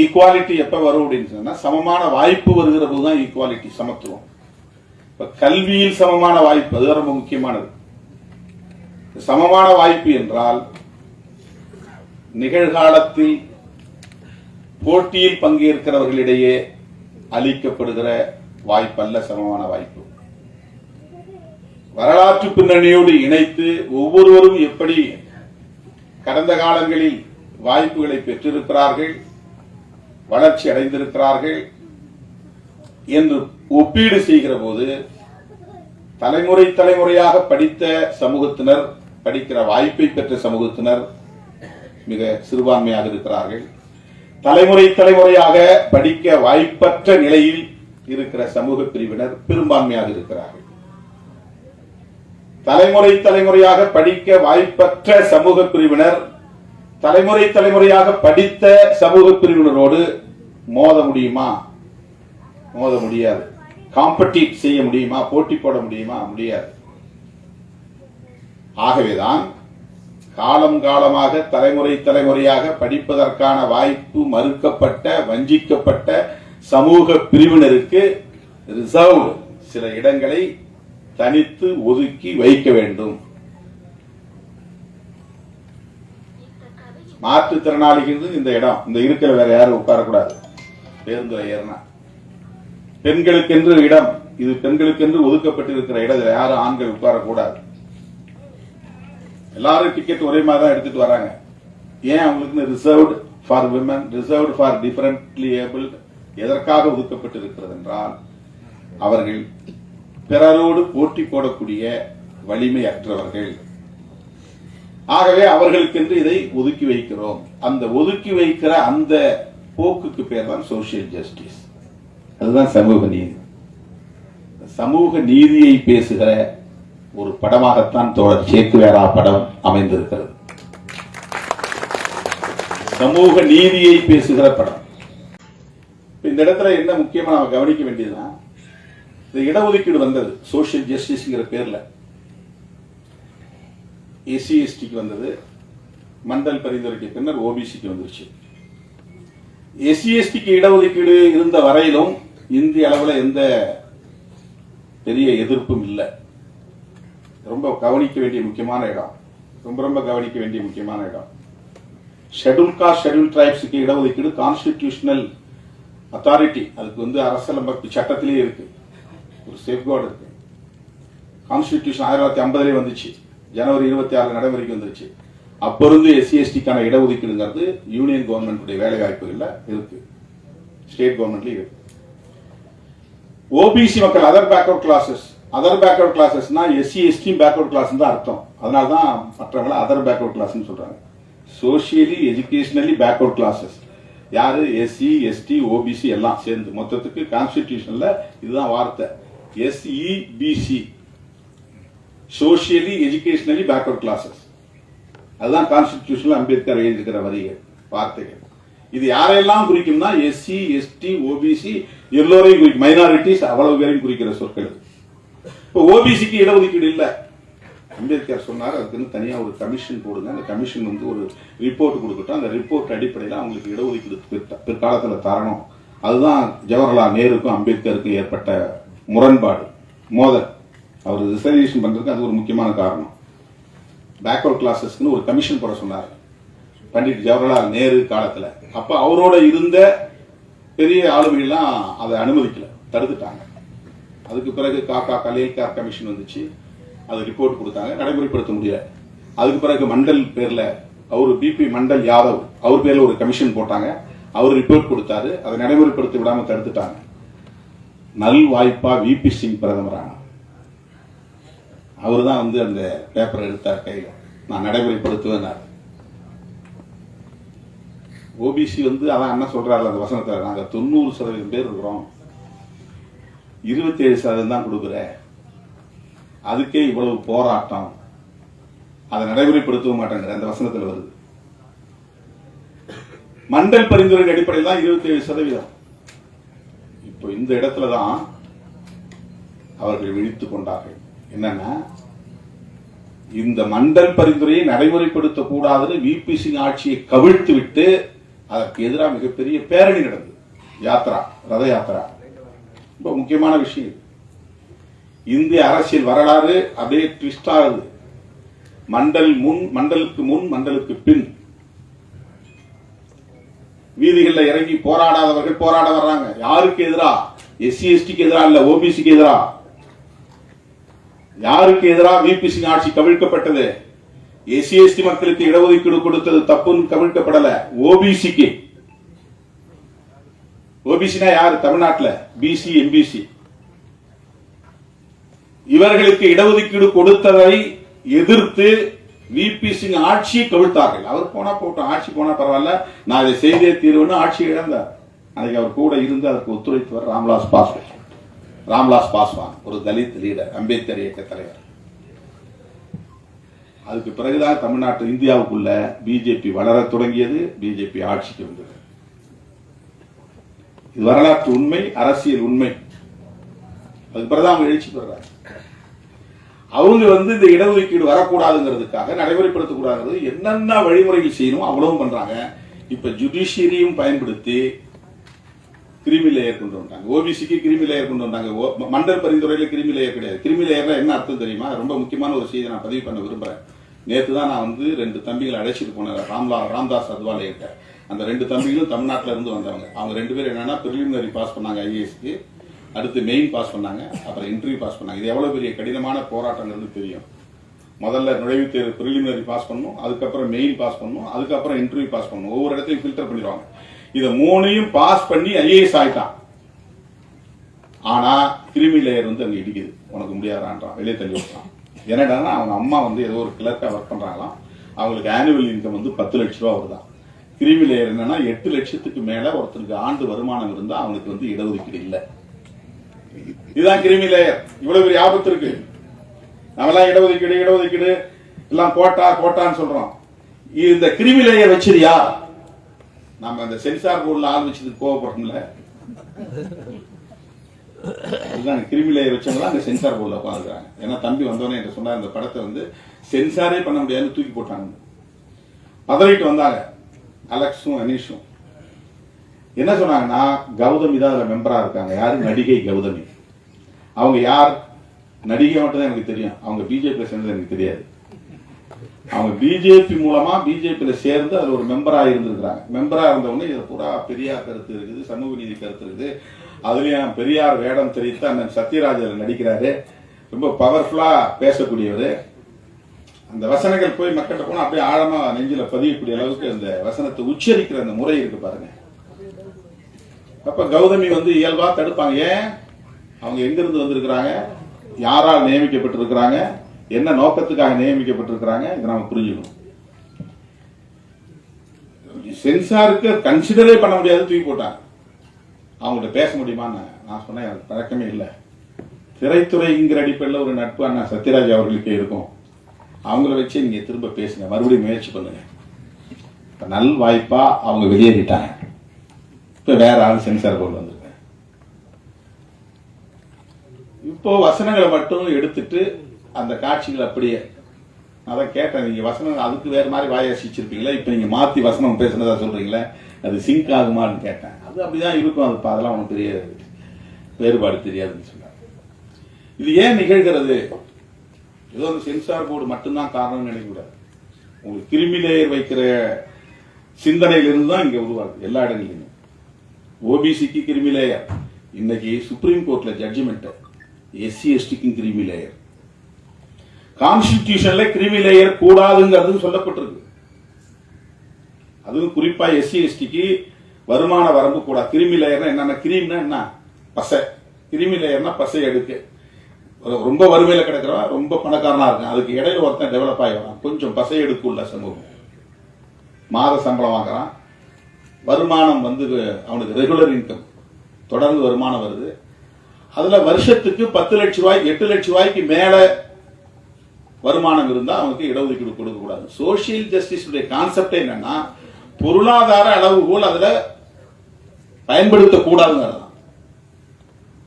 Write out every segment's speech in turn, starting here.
Equality எப்ப வரும் அப்படின்னு சொன்னா சமமான வாய்ப்பு வருகிற போதுதான் ஈக்குவாலிட்டி சமத்துவம். இப்ப கல்வியில் சமமான வாய்ப்பு அது ரொம்ப முக்கியமானது. சமமான வாய்ப்பு என்றால் நிகழ்காலத்தில் போட்டியில் பங்கேற்கிறவர்களிடையே அளிக்கப்படுகிற வாய்ப்பல்ல சமமான வாய்ப்பு. வரலாற்று பின்னணியோடு இணைத்து ஒவ்வொருவரும் எப்படி கடந்த காலங்களில் வாய்ப்புகளை பெற்றிருக்கிறார்கள் வளர்ச்சி அடைந்திருக்கிறார்கள் என்று ஒப்பீடு செய்கிற போது தலைமுறை தலைமுறையாக படித்த சமூகத்தினர் படிக்கிற வாய்ப்பை பெற்ற சமூகத்தினர் மிக சிறுபான்மையாக இருக்கிறார்கள். தலைமுறை தலைமுறையாக படிக்க வாய்ப்பற்ற நிலையில் இருக்கிற சமூக பிரிவினர் பெரும்பான்மையாக இருக்கிறார்கள். தலைமுறை தலைமுறையாக படிக்க வாய்ப்பற்ற சமூக பிரிவினர் தலைமுறை தலைமுறையாக படித்த சமூக பிரிவினரோடு மோத முடியுமா? மோத முடியாது. காம்படிட் செய்ய முடியுமா? போட்டி போட முடியுமா? முடியாது. ஆகவேதான் காலம் காலமாக தலைமுறை தலைமுறையாக படிப்பதற்கான வாய்ப்பு மறுக்கப்பட்ட வஞ்சிக்கப்பட்ட சமூக பிரிவினருக்கு ரிசர்வ் சில இடங்களை தனித்து ஒதுக்கி வைக்க வேண்டும். மாற்றுத்திறனாளிகள் இந்த இடம். இந்த இருக்கிற வேற யாரும் உட்காரக்கூடாது. பேருந்துல ஏறினா. பெண்களுக்கென்று இடம். இது பெண்களுக்கென்று ஒதுக்கப்பட்டிருக்கிற இடத்துல யாரும் ஆண்கள் உட்காரக்கூடாது. எல்லாரும் டிக்கெட் ஒரே மாதிரி தான் எடுத்துட்டு வராங்க. ஏன் அவங்களுக்கு reserved for women reserved for differently able எதற்காக ஒதுக்கப்பட்டிருக்கிறது என்றால் அவர்கள் பிறரோடு போட்டி போடக்கூடிய வலிமை அற்றவர்கள் ஆகவே அவர்களுக்கென்று இதை ஒதுக்கி வைக்கிறோம். அந்த ஒதுக்கி வைக்கிற அந்த போக்குக்கு பேர் தான் சோசியல் ஜஸ்டிஸ் அதுதான் சமூக நீதி. சமூக நீதியை பேசுகிற ஒரு படமாகத்தான் தோழர் சேக்குவேரா படம் அமைந்திருக்கிறது. சமூக நீதியை பேசுகிற படம். இந்த இடத்துல என்ன முக்கியமா நம்ம கவனிக்க வேண்டியதுன்னா இந்த இடஒதுக்கீடு வந்தது. சோசியல் ஜஸ்டிஸ்ங்கிற பேர்ல. எஸ்சி எஸ்டிக்கு வந்தது. மண்டல் பரிந்துரைக்கு பின்னர் ஓபிசிக்கு வந்துருச்சு. எஸ்சி எஸ்டிக்கு இடஒதுக்கீடு இருந்த வரையிலும் இந்திய அளவில் எந்த பெரிய எதிர்ப்பும் இல்லை. ரொம்ப கவனிக்க வேண்டிய முக்கியமான இடம். ரொம்ப ரொம்ப கவனிக்க வேண்டிய முக்கியமான இடம். ஷெட்யூல் காஸ்ட் ஷெடியூல் டிரைப்ஸுக்கு இடஒதுக்கீடு கான்ஸ்டிடியூஷனல் அத்தாரிட்டி அதுக்கு வந்து அரசியலமைப்பு சட்டத்திலேயே இருக்கு. ஒரு சேஃப்கார்டு இருக்கு. கான்ஸ்டிடியூஷன் ஆயிரத்தி தொள்ளாயிரத்தி ஐம்பதுலேயே வந்துச்சு. ஜனவரி இருபத்தி ஆறு நடைமுறைக்கு வந்துருச்சு. அப்போ இருந்து எஸ்சி எஸ்டிக்கான இடஒதுக்கீடுங்கிறது யூனியன் கவர்மெண்ட்டுடைய வேலை வாய்ப்புகளில் இருக்கு. ஸ்டேட் கவர்மெண்ட்லேயும் இருக்கு. ஓபிசி மக்கள் other backward classes other backward கிளாஸஸ்னா SC ST backward class தான் அர்த்தம். அதனால தான் மற்றவங்கள அதர் பேக்வர்ட் கிளாஸ்னு சொல்றாங்க. சோசியலி எஜுகேஷனலி பேக்வர்ட் கிளாஸஸ் யாரு? எஸ்சி எஸ்டி ஓபிசி எல்லாம் சேர்ந்து. மொத்தத்துக்கு கான்ஸ்டிடியூஷன்ல இதுதான் வார்த்தை. SEBC socially educationally backward classes அதுதான் கான்ஸ்டிடியூஷன்ல அம்பேத்கர் எழுதியிருக்கிற வரிகள் வார்த்தைகள். இது யாரையெல்லாம் குறிக்கும்னா எஸ்சி எஸ்டி ஓபிசி எல்லோரையும் குறிக்கும். மைனாரிட்டிஸ் அவ்வளவு பேரையும் குறிக்கிற சொற்கள் இப்போ ஓபிசிக்கு இடஒதுக்கீடு இல்லை. அம்பேத்கர் சொன்னார் அதுக்குன்னு தனியா ஒரு கமிஷன் போடுங்க. அந்த கமிஷன் வந்து ஒரு ரிப்போர்ட் கொடுக்கட்டும். அந்த ரிப்போர்ட் அடிப்படையில் அவங்களுக்கு இடஒதுக்கீடு பிற்காலத்தில் தரணும். அதுதான் ஜவஹர்லால் நேருக்கும் அம்பேத்கருக்கும் ஏற்பட்ட முரண்பாடு. மோதல். அவர் ரிசர்வேஷன் பண்ணுறதுக்கு அது ஒரு முக்கியமான காரணம். பேக்வர்ட் கிளாஸஸ்னு ஒரு கமிஷன் போட சொன்னார். பண்டிட் ஜவஹர்லால் நேரு காலத்தில். அப்போ அவரோட இருந்த பெரிய ஆளுமையெல்லாம் அதை அனுமதிக்கல. தடுத்துட்டாங்க. அதுக்கு பிறகு காக்கா கலேல்கார் கமிஷன் வந்துச்சு. அது ரிப்போர்ட் கொடுத்தாங்க. நடைமுறைப்படுத்த முடியல. அதுக்கு பிறகு மண்டல் பேர்ல அவர் பிபி மண்டல் யாதவ் அவர் பேரில் ஒரு கமிஷன் போட்டாங்க. அவர் ரிப்போர்ட் கொடுத்தாரு. அதை நடைமுறைப்படுத்த விடாமல் தடுத்துட்டாங்க. நல் வாய்ப்பா விபி சிங் பிரதமரான. அவர் தான் வந்து அந்த பேப்பரை எடுத்தார் கையில. நான் நடைமுறைப்படுத்துவேன் ஓபிசி வந்து அதான் என்ன சொல்றாரு அந்த வசனத்தை நாங்க தொண்ணூறு சதவீதம் பேர் இருக்கிறோம். இருபத்தி ஏழு சதவீதம் தான் கொடுக்குற. அதுக்கே இவ்வளவு போராட்டம். அதை நடைமுறைப்படுத்தவும் மாட்டேங்கிற அந்த வசனத்தில் வருது. மண்டல் பரிந்துரை அடிப்படையில் தான் இருபத்தி ஏழு சதவீதம். இந்த இடத்துல தான் அவர்கள் விழித்துக் கொண்டார்கள். என்னன்னா இந்த மண்டல் பரிந்துரையை நடைமுறைப்படுத்த கூடாதுன்னு விபி சிங் ஆட்சியை கவிழ்த்து விட்டு அதற்கு எதிராக மிகப்பெரிய பேரணி நடந்தது. யாத்ரா ரத யாத்ரா ரொம்ப முக்கியமான விஷயம் இந்திய அரசியல் வரலாறு அப்படியே ட்விஸ்ட் ஆகுது. மண்டல் முன் மண்டலுக்கு முன் மண்டலுக்கு பின். வீதிகளில் இறங்கி போராடாதவர்கள் போராட வர்றாங்க. யாருக்கு எதிராக எஸ்சி எஸ்டிக்கு எதிரா இல்ல ஓபிசிக்கு எதிரா? யாருக்கு எதிரா விபிசி ஆட்சி கவிழ்க்கப்பட்டது? எஸ்சி எஸ்டி மக்களுக்கு இடஒதுக்கீடு கொடுத்தது தப்புன்னு கவிழ்க்கப்படல. ஓபிசிக்கு ஓபிசினா யாரு? தமிழ்நாட்டுல. பிசி எம்பிசி இவர்களுக்கு இடஒதுக்கீடு கொடுத்ததை எதிர்த்து விபி சிங் ஆட்சியை கவிழ்த்தார்கள். அவர் போனா போட்டோம். ஆட்சி போனா பரவாயில்ல. நான் இதை செய்தே தீர்வுன்னு ஆட்சி இழந்தார். அன்னைக்கு அவர் கூட இருந்து அதற்கு ஒத்துழைத்தவர் ராம்லாஸ் பாஸ்வான். ராம்லாஸ் பாஸ்வான் ஒரு தலித் லீடர் அம்பேத்கர் இயக்க தலைவர். அதுக்கு பிறகுதான் தமிழ்நாட்டு இந்தியாவுக்குள்ள பிஜேபி வளரத் தொடங்கியது பிஜேபி ஆட்சிக்கு வந்தது. இது வரலாற்று உண்மை அரசியல் உண்மை. அதுக்கு பிறகுதான் அவங்க எழுச்சி பெறாங்க அவங்க வந்து இந்த இடஒதுக்கீடு வரக்கூடாதுங்கிறதுக்காக நடைமுறைப்படுத்தக்கூடாது என்னென்ன வழிமுறைகள் செய்யணுமோ அவ்வளவும் பண்றாங்க. இப்ப ஜுடிஷியரியும் பயன்படுத்தி கிரிமி லேயர் கொண்டு வந்தாங்க ஓபிசிக்கு கிரிமி லேயர் கொண்டு வந்தாங்க. ஓ- மண்டல் பரிந்துரையில கிரிமி லேயர் கிடையாது. கிரிமி லேயர்னா என்ன அர்த்தம் தெரியுமா? ரொம்ப முக்கியமான ஒரு செய்தி நான் பதிவு பண்ண விரும்புறேன். நேற்று தான் நான் வந்து ரெண்டு தம்பிகளை அழைச்சிட்டு போனேன். ராம்லா ராம்தாஸ் அத்வாலே அந்த ரெண்டு தம்பிகளும் தமிழ்நாட்டில இருந்து வந்தவங்க. அவங்க ரெண்டு பேரும் என்னன்னா பிரிலிமினரி பாஸ் பண்ணாங்க ஐஏஎஸ்க்கு அடுத்து மெயின் பாஸ் பண்ணாங்க அப்புறம் இன்டர்வியூ பாஸ் பண்ணாங்க. இது எவ்வளவு பெரிய கடினமான போராட்டங்கிறது தெரியும். முதல்ல நுழைவுத் தேர்வு பிரிலிமினரி பாஸ் பண்ணணும் அதுக்கப்புறம் மெயின் பாஸ் பண்ணணும் அதுக்கப்புறம் இன்டர்வியூ பாஸ் பண்ணும் ஒவ்வொரு இடத்தையும் ஃபில்டர் பண்ணிடுவாங்க. இதை மூணையும் பாஸ் பண்ணி ஐஏஎஸ் ஆயிட்டான். ஆனா கிரிமி லேயர் வந்து அங்க இடிக்குது. உனக்கு முடியாதான்றான். வெளியே தள்ளி விட்டான். என்னடா அவங்க அம்மா வந்து ஏதோ ஒரு கிளர்க்கா ஒர்க் பண்றாங்களாம். அவங்களுக்கு ஆனுவல் இன்கம் வந்து பத்து லட்ச ரூபா வருதான் கிரிமி லேயர் என்னன்னா எட்டு லட்சத்துக்கு மேல ஒருத்தருக்கு ஆண்டு வருமானம் இருந்தா அவனுக்கு வந்து இடஒதுக்கீடு இல்லை. இதுதான் கிரிமி லேயர் இவ்வளவு பெரிய ஆபத்து இருக்கு. நம்மளாம் இடஒதுக்கீடு இடஒதுக்கீடு. எல்லாம் கோட்டா கோட்டான்னு சொல்றோம். இந்த கிரிமி லேயர் வச்சிருயா நம்ம இந்த சென்சார் போர்டில் ஆள் வச்சதுக்கு கோவப்படுறோம்ல அதுதான் கிரிமி லேயர் வச்சவங்க சென்சார் போர்டில் உட்காந்துருக்காங்க ஏன்னா தம்பி வந்தோடனே என்று சொன்னார் இந்த படத்தை வந்து சென்சாரே பண்ண முடியாதுன்னு தூக்கி போட்டாங்க. பதவிட்டு வந்தாங்க. அலெக்ஸும் அனீஷும். என்ன சொன்னாங்கன்னா கௌதமி தான் அதில் மெம்பராக இருக்காங்க. யார்? நடிகை கௌதமி. அவங்க யார்? நடிகை மட்டும் தான் எனக்கு தெரியும். அவங்க பிஜேபியில் சேர்ந்தது எனக்கு தெரியாது. அவங்க பிஜேபி மூலமா பிஜேபியில சேர்ந்து அது ஒரு மெம்பரா இருந்திருக்கிறாங்க. மெம்பரா இருந்தவங்க இது பூரா பெரியார் கருத்து இருக்குது சமூக நீதி கருத்து இருக்குது. அதுலயும் பெரியார் வேடம் தெரிவித்து அண்ணன் சத்யராஜர் நடிக்கிறாரு. ரொம்ப பவர்ஃபுல்லா பேசக்கூடியவர். அந்த வசனங்கள் போய் மக்கள்கிட்ட போனா அப்படியே ஆழமா நெஞ்சில பதியக்கூடிய அளவுக்கு அந்த வசனத்தை உச்சரிக்கிற அந்த முறை இருக்கு பாருங்க. அப்ப கௌதமி வந்து இயல்பா தடுப்பாங்க. ஏன்? அவங்க எங்கிருந்து வந்திருக்கிறாங்க? யாரால் நியமிக்கப்பட்டிருக்கிறாங்க? என்ன நோக்கத்துக்காக நியமிக்கப்பட்டிருக்கிறாங்க இதை நாம புரிஞ்சுக்கணும். சென்சாருக்கு கன்சிடரே பண்ண முடியாது தூக்கி போட்டாங்க. அவங்கள்ட்ட பேச முடியுமான்னு நான் சொன்னேன் எனக்கு பழக்கமே இல்லை. திரைத்துறைங்கிற அடிப்படையில் ஒரு நட்பு அண்ணா சத்யராஜ் அவர்களுக்கே இருக்கும். அவங்கள வச்சு நீங்க திரும்ப பேசுங்க மறுபடியும் முயற்சி பண்ணுங்க. நல் வாய்ப்பா அவங்க வெளியேறிட்டாங்க. இப்ப வேற ஆள் சென்சார் போர்டு வந்திருக்காங்க இப்போ வசனங்களை மட்டும் எடுத்துட்டு அந்த காட்சிகள் அப்படியே. நான் அதான் கேட்டேன் நீங்க வசனம் அதுக்கு வேற மாதிரி வாயாசிச்சிருப்பீங்களா இப்ப நீங்க மாத்தி வசனம் பேசுனதா சொல்றீங்களே அது சிங்க் ஆகுமான்னு கேட்டேன். அது அப்படிதான் இருக்கும் அது அதெல்லாம் உனக்கு தெரியாது வேறுபாடு தெரியாதுன்னு சொன்னார் இது ஏன் நிகழ்கிறது? ஏதோ அந்த சென்சார் போர்டு மட்டும்தான் காரணம்னு நினைக்கக்கூடாது. உங்களுக்கு கிருமிலேயர் வைக்கிற சிந்தனையிலிருந்து தான் இங்க உருவாகுது எல்லா இடங்களிலுமே. ஓபிசிக்கு கிருமிலேயர் இன்னைக்கு சுப்ரீம் கோர்ட்ல ஜட்ஜ்மெண்ட் எஸ்சி எஸ்டிக்கும் கிருமிலேயர் கான்ஸ்டிடியூஷன்ல கிரிமி லேயர் கூடாதுங்கிறது சொல்லப்பட்டிருக்கு. அதுவும் குறிப்பா எஸ்சி எஸ்டிக்கு வருமான வரம்பு கூடாது கிருமி லேயர்னா என்னன்னா கிரீம்னா என்ன? பசை. கிருமி லேயர்னா பசை எடுக்கு ஒரு- ரொம்ப வறுமையில கிடக்கிறவன் ரொம்ப பணக்காரனா இருக்கான். அதுக்கு இடையில ஒருத்தன் டெவலப் ஆகி கொஞ்சம் பசை எடுக்குள்ள சமூகம். மாத சம்பளம் வாங்குறான். வருமானம் வந்து அவனுக்கு ரெகுலர் இன்கம் தொடர்ந்து வருமானம் வருது. அதுல வருஷத்துக்கு பத்து லட்ச ரூபாய் எட்டு லட்ச ரூபாய்க்கு மேல வருமானம் இருந்தால் அவனுக்கு இடஒதுக்கீடு கொடுக்கக்கூடாது. சோசியல் ஜஸ்டிஸுடைய கான்செப்ட் என்னன்னா பொருளாதார அளவுகோல் அதில் பயன்படுத்தக்கூடாதுங்கிறது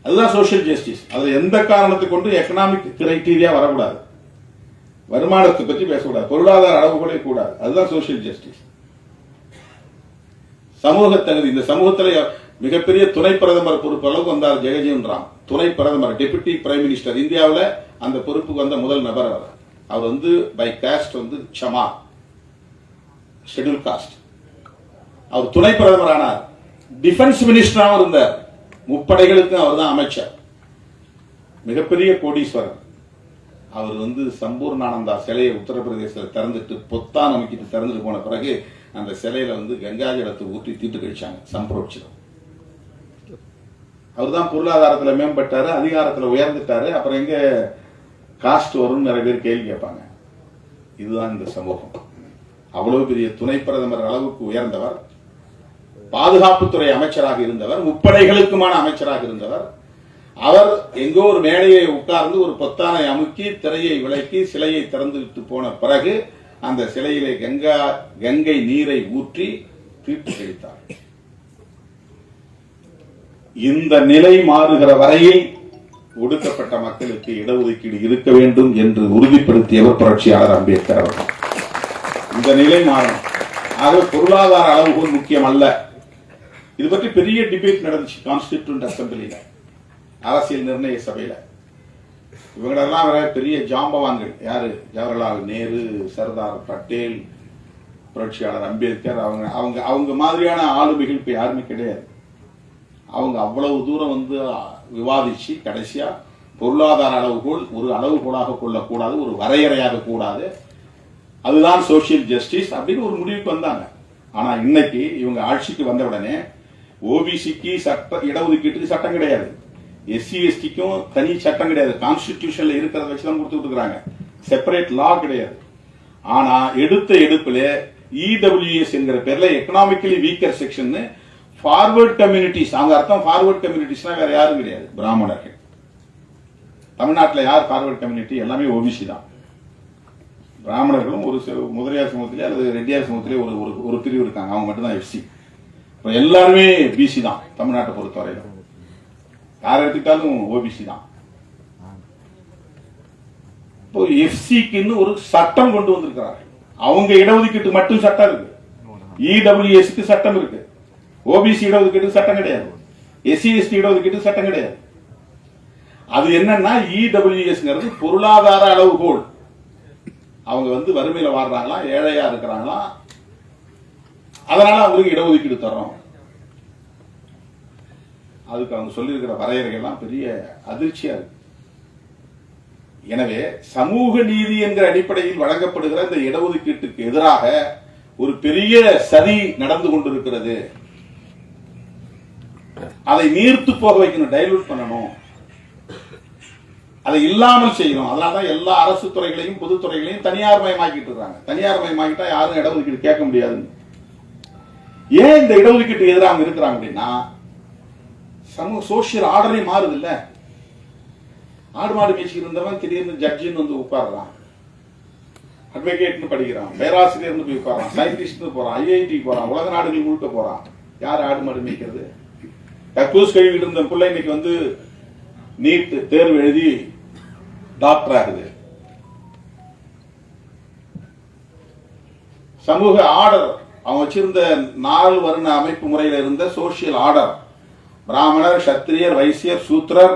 அதுதான் சோஷியல் ஜஸ்டிஸ் அதுல எந்த காரணத்தை கொண்டு எக்கனாமிக் கிரைட்டீரியா வரக்கூடாது. வருமானத்தை பற்றி பேசக்கூடாது. பொருளாதார அளவுகளே கூடாது. அதுதான் சோஷியல் ஜஸ்டிஸ் சமூக தகுதி. இந்த சமூகத்தில் மிகப்பெரிய துணை பிரதமர் பொறுப்பு அளவுக்கு வந்தார் ஜெகஜீவன் ராம். துணை பிரதமர் டெபுட்டி பிரைம் மினிஸ்டர் இந்தியாவில் அந்த பொறுப்புக்கு வந்த முதல் நபர் அவர். அவர் வந்து பை காஸ்ட் வந்து சமா ஷெட்யூல் காஸ்ட் அவர் துணை பிரதமர் ஆனார் டிஃபென்ஸ் மினிஸ்டராகவும் இருந்தார். முப்படைகளுக்கும் அவர் தான் அமைச்சர். மிகப்பெரிய கோடீஸ்வரர். அவர் வந்து சம்பூர்ணானந்தா சிலையை உத்தரப்பிரதேசத்தில் திறந்துட்டு பொத்தான் அமைக்கிட்டு திறந்துட்டு போன பிறகு அந்த சிலையில வந்து கங்கா ஜலத்தை ஊற்றி தீட்டு கழிச்சாங்க சம்பரோட்சிதம் அவர் தான் பொருளாதாரத்தில் மேம்பட்டாரு அதிகாரத்தில் உயர்ந்துட்டாரு. அப்புறம் எங்கே காஸ்ட் வரும்னு நிறைய பேர் கேள்வி கேட்பாங்க. இதுதான் இந்த சமூகம். அவ்வளவு பெரிய துணை பிரதமர் அளவுக்கு உயர்ந்தவர் பாதுகாப்புத்துறை அமைச்சராக இருந்தவர் முப்படைகளுக்குமான அமைச்சராக இருந்தவர். அவர் எங்கோ ஒரு மேடையை உட்கார்ந்து ஒரு பொத்தானை அமுக்கி திரையை விலக்கி சிலையை திறந்து விட்டு போன பிறகு அந்த சிலையிலே கங்கா கங்கை நீரை ஊற்றி தீர்த்து கழித்தார் இந்த நிலை மாறுகிற வரையில் ஒடுக்கப்பட்ட மக்களுக்கு இடஒதுக்கீடு இருக்க வேண்டும் என்று உறுதிப்படுத்தியவர் புரட்சியாளர் அம்பேத்கர் அவர்கள். இந்த நிலை மாறும். ஆக பொருளாதார அளவுகோல் முக்கியம் அல்ல. இது பற்றி பெரிய டிபேட் நடந்துச்சு கான்ஸ்டிடியூண்ட் அசம்பிளியில அரசியல் நிர்ணய சபையில. இவங்களெல்லாம் வேற பெரிய ஜாம்பவான்கள். யாரு? ஜவஹர்லால் நேரு சர்தார் பட்டேல் புரட்சியாளர் அம்பேத்கர் அவங்க அவங்க அவங்க மாதிரியான ஆளுமைகள் இப்ப யாருமே கிடையாது. அவங்க அவ்வளவு தூரம் வந்து விவாதிச்சு கடைசியா பொருளாதார அளவுகோல் ஒரு அளவுகோலாக கொள்ளக்கூடாது ஒரு வரையறையாக கூடாது. அதுதான் சோஷியல் ஜஸ்டிஸ் அப்படின்னு ஒரு முடிவுக்கு வந்தாங்க. ஆனா இன்னைக்கு இவங்க ஆட்சிக்கு வந்த உடனே ஓபிசிக்கு சட்ட இடஒதுக்கீட்டுக்கு சட்டம் கிடையாது. எஸ்சி எஸ்டிக்கும் தனி சட்டம் கிடையாது. கான்ஸ்டிடியூஷன்ல இருக்கிறத வச்சு தான் கொடுத்துட்டு இருக்காங்க செப்பரேட் லா கிடையாது. ஆனா எடுத்த எடுப்புல இடபிள்யூஎஸ் என்கிற பேர்ல economically weaker section forward communities அவங்க அர்த்தம் ஃபார்வர்ட் கம்யூனிட்டிஸ்னா வேற யாரும் கிடையாது பிராமணர்கள். தமிழ்நாட்டில் யார் ஃபார்வர்ட் கம்யூனிட்டி எல்லாமே ஓபிசி தான். பிராமணர்களும் ஒரு சில முதலியார் சமூகத்திலே அல்லது ரெட்டியார் சமூகத்திலே ஒரு ஒரு ஒரு பிரிவு இருக்காங்க. அவங்க மட்டும்தான் எஃப்சி இப்போ எல்லாருமே பிசி தான் தமிழ்நாட்டை பொறுத்தவரையிலும். யார் எடுத்துக்கிட்டாலும் ஓபிசி தான். இப்போ எஃப்சிக்குன்னு ஒரு சட்டம் கொண்டு வந்திருக்கிறார்கள். அவங்க இடஒதுக்கீட்டு மட்டும் சட்டம் இருக்கு. இடபிள்யூஎஸ்க்கு சட்டம் இருக்கு. ஓபிசி இடஒதுக்கீடு சட்டம் கிடையாது. எஸ்சி எஸ்டி இடஒதுக்கீடு சட்டம் கிடையாது. அது என்னன்னா இடபிள்யூஎஸ்ங்கிறது பொருளாதார அளவுகோல். அவங்க வந்து வறுமையில வாடுறாங்களா ஏழையா இருக்கிறாங்களா? அதனால அவங்களுக்கு இடஒதுக்கீடு தரோம் அதுக்கு அவங்க சொல்லியிருக்கிற வரையறைகள்லாம் பெரிய அதிர்ச்சியா இருக்கு. எனவே சமூக நீதி என்கிற அடிப்படையில் வழங்கப்படுகிற இந்த இடஒதுக்கீட்டுக்கு எதிராக ஒரு பெரிய சதி நடந்து கொண்டிருக்கிறது. அதை நீர்த்து போக வைக்கணும் டைலூட் பண்ணணும். அதை இல்லாமல் செய்யணும். அதனாலதான் எல்லா அரசு துறைகளையும் பொதுத்துறைகளையும் தனியார் மயமாக்கிட்டு இருக்காங்க. தனியார் மயமாக்கிட்டா யாரும் இடஒதுக்கீடு கேட்க முடியாதுன்னு ஏன் இந்த இடஒதுக்கீட்டு எதிராக இருக்கிறாங்க அப்படின்னா சமூக சோசியல் ஆர்டரே மாறுது இல்ல ஆடு மாடு மேய்ச்சி இருந்தவன் திடீர்னு ஜட்ஜின்னு வந்து உட்கார்றான். அட்வொகேட்னு படிக்கிறான். பேராசிரியர்னு போய் உட்காரான் சயின்டிஸ்ட்னு போறான். ஐஐடி போறான். உலக நாடுகள் முழுக்க போறான். யார் ஆடு மாடு மேய்க்கிறது? கக்கூஸ் கழுவிட்டு இருந்த பிள்ளை இன்னைக்கு வந்து நீட் தேர்வு எழுதி டாக்டர் ஆகுது. சமூக ஆர்டர் அவன் வச்சிருந்த நாலு வருண அமைப்பு முறையில் இருந்த சோசியல் ஆர்டர் பிராமணர் சத்திரியர் வைசியர் சூத்ரர்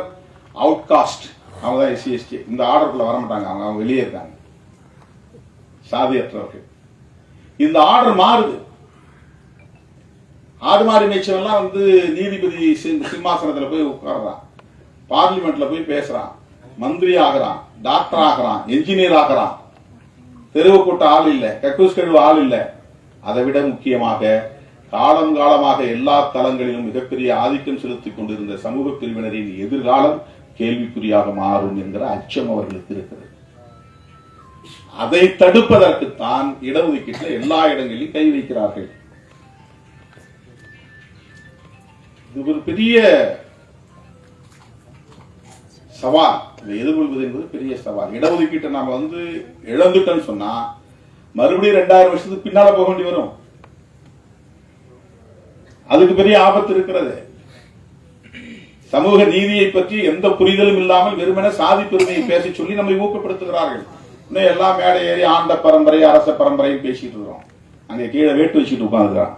அவுட்காஸ்ட் அவங்க தான் எஸ்சி எஸ்டி இந்த ஆர்டருக்குள்ள வர மாட்டாங்க. அவங்க அவங்க வெளியே இருக்காங்க. சாதியற்றவர்கள். இந்த ஆர்டர் மாறுது. ஆடு மாடு மேய்ச்சவெல்லாம் வந்து நீதிபதி சி- சிம்மாசனத்துல போய் உட்கார்றான். பார்லிமெண்ட்ல போய் பேசுறான். மந்திரி ஆகிறான் டாக்டர் ஆகிறான் என்ஜினியர் ஆகிறான். தெருவு கூட்ட ஆள் இல்ல கக்கூஸ் கழிவு ஆள் இல்ல. அதை விட முக்கியமாக காலம் காலமாக எல்லா தளங்களிலும் மிகப்பெரிய ஆதிக்கம் செலுத்திக் கொண்டிருந்த சமூக பிரிவினரின் எதிர்காலம் கேள்விக்குறியாக மாறும் என்கிற அச்சம் அவர்களுக்கு இருக்கிறது அதை தடுப்பதற்குத்தான் இடஒதுக்கீட்டில் எல்லா இடங்களிலும் கை வைக்கிறார்கள். இது ஒரு பெரிய சவால். இதை எதிர்கொள்வது என்பது பெரிய சவால். இடஒதுக்கீட்டை நாம வந்து இழந்துட்டோம்னு சொன்னா மறுபடியும் ரெண்டாயிரம் வருஷத்துக்கு பின்னால போக வேண்டி வரும். அதுக்கு பெரிய ஆபத்து இருக்கிறது. சமூக நீதியை பற்றி எந்த புரிதலும் இல்லாமல் வெறுமனே சாதி பெருமையை பேசி சொல்லி நம்மை ஊக்கப்படுத்துகிறார்கள். இன்னும் எல்லாம் மேடை ஏறி ஆண்ட பரம்பரை அரச பரம்பரைன்னு பேசிட்டு இருக்கிறோம். அங்க கீழே வேட்டு வச்சுட்டு உட்காந்துக்கிறான்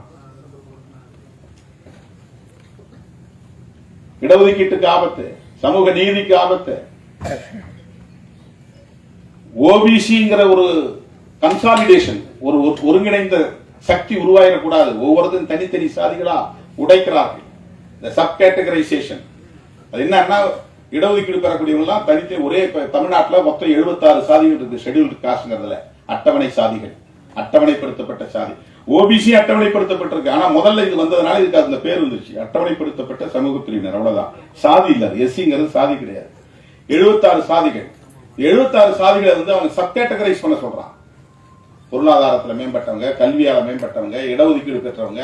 இடஒதுக்கீட்டுக்கு ஆபத்து சமூக நீதிக்கு ஆபத்து. ஓபிசிங்கிற ஒரு கன்சாலிடேஷன் ஒரு ஒருங்கிணைந்த சக்தி உருவாயிடக்கூடாது. ஒவ்வொருத்தரும் தனித்தனி சாதிகளா உடைக்கிறார்கள். இந்த சப் கேட்டகரைசேஷன் அது என்னன்னா இடஒதுக்கீடு பெறக்கூடியவங்களாம் தனித்தனி ஒரே தமிழ்நாட்டில் தமிழ்நாட்டுல மொத்தம் 76 சாதிகள் இருக்கு ஷெட்யூல்டு காஸ்ட்ங்கிறதுல அட்டவணை சாதிகள் அட்டவணைப்படுத்தப்பட்ட சாதி. ஓபிசி அட்டவணைப்படுத்தப்பட்டிருக்கு. ஆனா முதல்ல இது வந்ததுனால இதுக்கு அந்த பேர் வந்துருச்சு. அட்டவணைப்படுத்தப்பட்ட சமூக பிரிவினர் அவ்வளவுதான். சாதி இல்ல எஸ்சிங்கிறது சாதி கிடையாது. 76 சாதிகள். 76 சாதிகளை வந்து அவங்க சப் கேட்டகரைஸ் பண்ண சொல்றான். பொருளாதாரத்துல மேம்பட்டவங்க கல்வியால மேம்பட்டவங்க இடஒதுக்கீடு பெற்றவங்க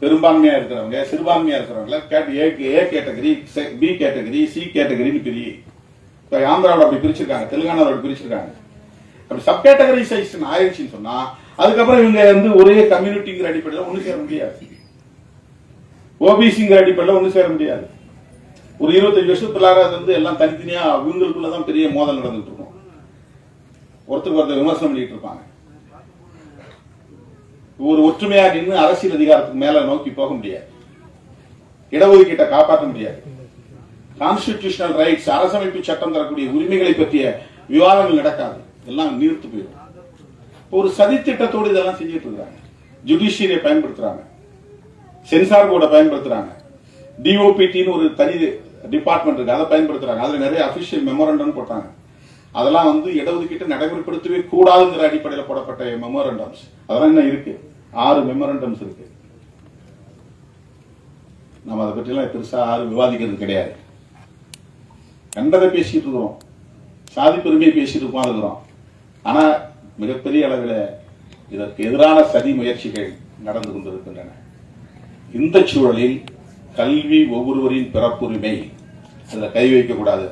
பெரும்பான்மையா இருக்கிறவங்க சிறுபான்மையா இருக்கிறவங்க A A category B category C கேட்டகரின்னு பிரி இப்ப ஆந்திராவில் அப்படி பிரிச்சிருக்காங்க தெலுங்கானாவில் அப்படி பிரிச்சிருக்காங்க. அப்படி சப் கேட்டகரைசேஷன் ஆயிடுச்சுன்னு சொன்னா அதுக்கப்புறம் இவங்க வந்து ஒரே கம்யூனிட்டிங்கிற அடிப்படையில் ஒண்ணு சேர முடியாது. ஓபிசிங்கிற அடிப்படையில் ஒண்ணு சேர முடியாது. ஒரு இருபத்தஞ்சு வருஷத்துலாக வந்து எல்லாம் தனித்தனியா இவங்களுக்குள்ளதான் பெரிய மோதல் நடந்துட்டு இருக்கும். ஒருத்தருக்கு ஒருத்தர் விமர்சனம் பண்ணிட்டு இருப்பாங்க. ஒரு ஒற்றுமையாக நின்று அரசியல் அதிகாரத்துக்கு மேல நோக்கி போக முடியாது. இடஒதுக்கீட்டை காப்பாற்ற முடியாது. கான்ஸ்டிடியூஷனல் ரைட்ஸ் அரசமைப்பு சட்டம் தரக்கூடிய உரிமைகளை பற்றிய விவாதங்கள் நடக்காது. எல்லாம் நீர்த்து போயிடும். ஒரு சதித்திட்டத்தோடு இதெல்லாம் செஞ்சுட்டு இருக்காங்க. ஜுடிஷியரியை பயன்படுத்துறாங்க. சென்சார் போர்டை பயன்படுத்துறாங்க டிஓபிடின்னு ஒரு தனி டிபார்ட்மெண்ட் இருக்கு. அதை பயன்படுத்துறாங்க. அதுல நிறைய அபிஷியல் மெமோரண்டம் போட்டாங்க. அதெல்லாம் வந்து இடஒதுக்கீட்டை நடைமுறைப்படுத்தவே கூடாதுங்கிற அடிப்படையில் போடப்பட்ட மெமோரண்டம்ஸ் அதெல்லாம் என்ன இருக்கு. ஆறு மெமோரண்டம்ஸ் இருக்கு. நம்ம அதை பற்றிலாம் பெருசா யாரும் விவாதிக்கிறது கிடையாது. கண்டதை பேசிட்டு இருக்கிறோம் சாதி பெருமையை பேசிட்டு உட்கார்ந்துக்கிறோம் ஆனா மிகப்பெரிய அளவில் இதற்கு எதிரான சதி முயற்சிகள் நடந்து கொண்டிருக்கின்றன. இந்த சூழலில் கல்வி ஒவ்வொருவரின் பிறப்புரிமை அதில் கை வைக்கக்கூடாது.